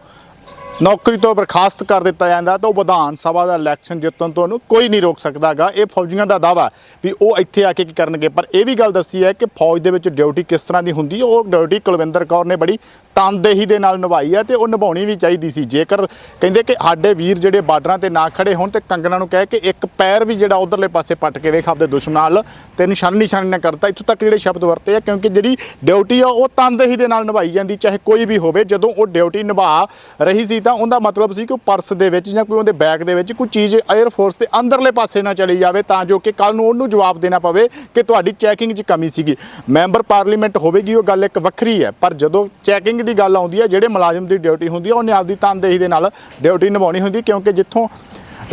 ਨੌਕਰੀ ਤੋਂ ਬਰਖਾਸਤ ਕਰ ਦਿੱਤਾ ਜਾਂਦਾ ਤਾਂ ਉਹ ਵਿਧਾਨ ਸਭਾ ਦਾ ਇਲੈਕਸ਼ਨ ਜਿੱਤਣ ਤੋਂ ਉਹਨੂੰ ਕੋਈ ਨਹੀਂ ਰੋਕ ਸਕਦਾਗਾ। ਇਹ ਫੌਜੀਆਂ ਦਾ ਦਾਵਾ ਵੀ ਉਹ ਇੱਥੇ ਆ ਕੇ ਕੀ ਕਰਨਗੇ। ਪਰ ਇਹ ਵੀ ਗੱਲ ਦੱਸੀ ਹੈ ਕਿ ਫੌਜ ਦੇ ਵਿੱਚ ਡਿਊਟੀ ਕਿਸ ਤਰ੍ਹਾਂ ਦੀ ਹੁੰਦੀ ਉਹ ਡਿਊਟੀ ਕੁਲਵਿੰਦਰ ਕੌਰ ਨੇ ਬੜੀ ਤਨਦੇਹੀ ਦੇ ਨਾਲ ਨਿਭਾਈ ਹੈ ਤੇ ਉਹ ਨਿਭਾਉਣੀ ਵੀ ਚਾਹੀਦੀ ਸੀ। ਜੇਕਰ ਕਹਿੰਦੇ ਕਿ ਸਾਡੇ ਵੀਰ ਜਿਹੜੇ ਬਾਰਡਰਾਂ ਤੇ ਨਾ ਖੜੇ ਹੋਣ ਤੇ ਕੰਗਣਾ ਨੂੰ ਕਹਿ ਕੇ ਇੱਕ ਪੈਰ ਵੀ ਜਿਹੜਾ ਉਧਰਲੇ ਪਾਸੇ ਪੱਟ ਕੇ ਵੇਖ ਆਪਦੇ ਦੁਸ਼ਮਣ ਨਾਲ ਤੇ ਨਿਸ਼ਾਨ ਨਿਸ਼ਾਨ ਨਾ ਕਰਤਾ। ਇੱਥੋਂ ਤੱਕ ਜਿਹੜੇ ਸ਼ਬਦ ਵਰਤੇ ਆ, ਕਿਉਂਕਿ ਜਿਹੜੀ ਡਿਊਟੀ ਆ ਉਹ ਤਨਦੇਹੀ ਦੇ ਨਾਲ ਨਿਭਾਈ ਜਾਂਦੀ, ਚਾਹੇ ਕੋਈ ਵੀ ਹੋਵੇ, ਜਦੋਂ ਉਹ ਡਿਊਟੀ ਨਿਭਾ ਰਹੀ ਸੀ ਤਾਂ ਉਹਦਾ ਮਤਲਬ ਸੀ ਕਿ ਉਹ ਪਰਸ ਦੇ ਵਿੱਚ ਜਾਂ ਕੋਈ ਉਹਦੇ ਬੈਗ ਦੇ ਵਿੱਚ ਕੋਈ ਚੀਜ਼ 에ਅਰ ਫੋਰਸ ਦੇ ਅੰਦਰਲੇ ਪਾਸੇ ਨਾ ਚਲੀ ਜਾਵੇ ਤਾਂ ਜੋ ਕਿ ਕੱਲ ਨੂੰ ਉਹਨੂੰ ਜਵਾਬ ਦੇਣਾ ਪਵੇ ਕਿ ਤੁਹਾਡੀ ਚੈਕਿੰਗ 'ਚ ਕਮੀ ਸੀਗੀ। ਮੈਂਬਰ ਪਾਰਲੀਮੈਂਟ ਹੋਵੇਗੀ, ਉਹ ਗੱਲ ਇੱਕ ਵੱਖਰੀ ਹੈ, ਪਰ ਜਦੋਂ ਚੈਕਿੰਗ ਦੀ ਗੱਲ ਆਉਂਦੀ ਹੈ, ਜਿਹੜੇ ਮੁਲਾਜ਼ਮ ਦੀ ਡਿਊਟੀ ਹੁੰਦੀ ਹੈ, ਉਹਨੇ ਆਪਦੀ ਤਨਦੇਹੀ ਦੇ ਨਾਲ ਡਿਊਟੀ ਨਿਭਾਉਣੀ ਹੁੰਦੀ ਕਿਉਂਕਿ ਜਿੱਥੋਂ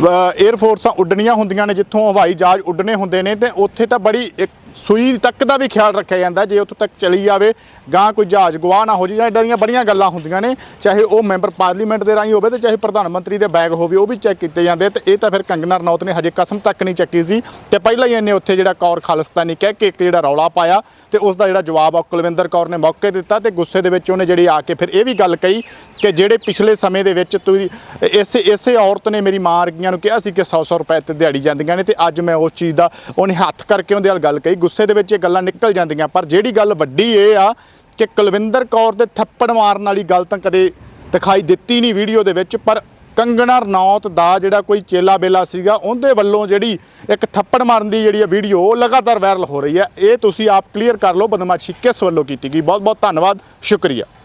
에ਅਰ ਫੋਰਸਾਂ ਉੱਡਣੀਆਂ ਹੁੰਦੀਆਂ ਨੇ, ਜਿੱਥੋਂ ਹਵਾਈ ਜਹਾਜ਼ ਉੱਡਣੇ ਹੁੰਦੇ ਨੇ, ਤੇ ਉੱਥੇ ਤਾਂ ਬੜੀ ਸੂਈ ਤੱਕ ਦਾ ਵੀ ਖਿਆਲ ਰੱਖਿਆ ਜਾਂਦਾ ਜੇ ਉੱਥੋਂ ਤੱਕ ਚਲੀ ਜਾਵੇ ਗਾਂ ਕੋਈ ਜਹਾਜ਼ ਗਵਾਹ ਨਾ ਹੋ ਜਾਏ ਜਾਂ ਇਦਾਂ ਦੀਆਂ ਬੜੀਆਂ ਗੱਲਾਂ ਹੁੰਦੀਆਂ ਨੇ, ਚਾਹੇ ਉਹ ਮੈਂਬਰ ਪਾਰਲੀਮੈਂਟ ਦੇ ਰਾਹੀਂ ਹੋਵੇ ਤੇ ਚਾਹੇ ਪ੍ਰਧਾਨ ਮੰਤਰੀ ਦੇ ਬੈਗ ਹੋਵੇ, ਉਹ ਵੀ ਚੈੱਕ ਕੀਤੇ ਜਾਂਦੇ ਤੇ ਇਹ ਤਾਂ ਫਿਰ ਕੰਗਨਾ ਰਣੌਤ ਨੇ ਹਜੇ ਕਸਮ ਤੱਕ ਨਹੀਂ ਚੱਕੀ ਸੀ। ਤੇ ਪਹਿਲਾਂ ਹੀ ਇਹਨੇ ਉੱਥੇ ਜਿਹੜਾ ਕੌਰ ਖਾਲਿਸਤਾਨੀ ਕਹਿ ਕੇ ਇੱਕ ਜਿਹੜਾ ਰੌਲਾ ਪਾਇਆ ਤੇ ਉਸ ਦਾ ਜਿਹੜਾ ਜਵਾਬ ਆ ਕੁਲਵਿੰਦਰ ਕੌਰ ਨੇ ਮੌਕੇ ਦਿੱਤਾ ਤੇ ਗੁੱਸੇ ਦੇ ਵਿੱਚ ਉਹਨੇ ਜਿਹੜੀ ਆ ਕੇ ਫਿਰ ਇਹ ਵੀ ਗੱਲ ਕਹੀ ਕਿ ਜਿਹੜੇ ਪਿਛਲੇ ਸਮੇਂ ਦੇ ਵਿੱਚ ਤੁਸੀਂ ਇਸੇ ਇਸੇ ਔਰਤ ਨੇ ਮੇਰੀ ਮਾਂ ਵਰਗੀਆਂ ਨੂੰ ਕਿਹਾ ਸੀ ਕਿ 100-100 ਰੁਪਏ ਤੇ ਦਿਹਾੜੀ ਜਾਂਦੀਆਂ ਨੇ ਤੇ ਅੱਜ ਮੈਂ ਉਸ ਚੀਜ਼ ਦਾ ਉਹਨੇ ਹੱਥ ਕਰਕੇ ਉਹਦੇ ਨਾਲ ਗੱਲ ਕਹੀ ਗੁੱਸੇ ਦੇ ਵਿੱਚ ਇਹ ਗੱਲਾਂ ਨਿਕਲ ਜਾਂਦੀਆਂ, ਪਰ ਜਿਹੜੀ ਗੱਲ ਵੱਡੀ ਇਹ ਆ ਕਿ ਕੁਲਵਿੰਦਰ ਕੌਰ ਦੇ ਥੱਪੜ ਮਾਰਨ ਵਾਲੀ ਗੱਲ ਤਾਂ ਕਦੇ ਦਿਖਾਈ ਦਿੱਤੀ ਨਹੀਂ ਵੀਡੀਓ ਦੇ ਵਿੱਚ, ਪਰ ਕੰਗਣਾ ਰਣੌਤ ਦਾ ਜਿਹੜਾ ਕੋਈ ਚੇਲਾ ਬੇਲਾ ਸੀਗਾ, ਉਹਦੇ ਵੱਲੋਂ ਜਿਹੜੀ ਇੱਕ ਥੱਪੜ ਮਾਰਨ ਦੀ ਜਿਹੜੀ ਵੀਡੀਓ, ਉਹ ਲਗਾਤਾਰ ਵਾਇਰਲ ਹੋ ਰਹੀ ਹੈ ਇਹ ਤੁਸੀਂ ਆਪ ਕਲੀਅਰ ਕਰ ਲਓ, ਬਦਮਾਸ਼ੀ ਕਿਸ ਵੱਲੋਂ ਕੀਤੀ ਗਈ? ਬਹੁਤ ਬਹੁਤ ਧੰਨਵਾਦ, ਸ਼ੁਕਰੀਆ।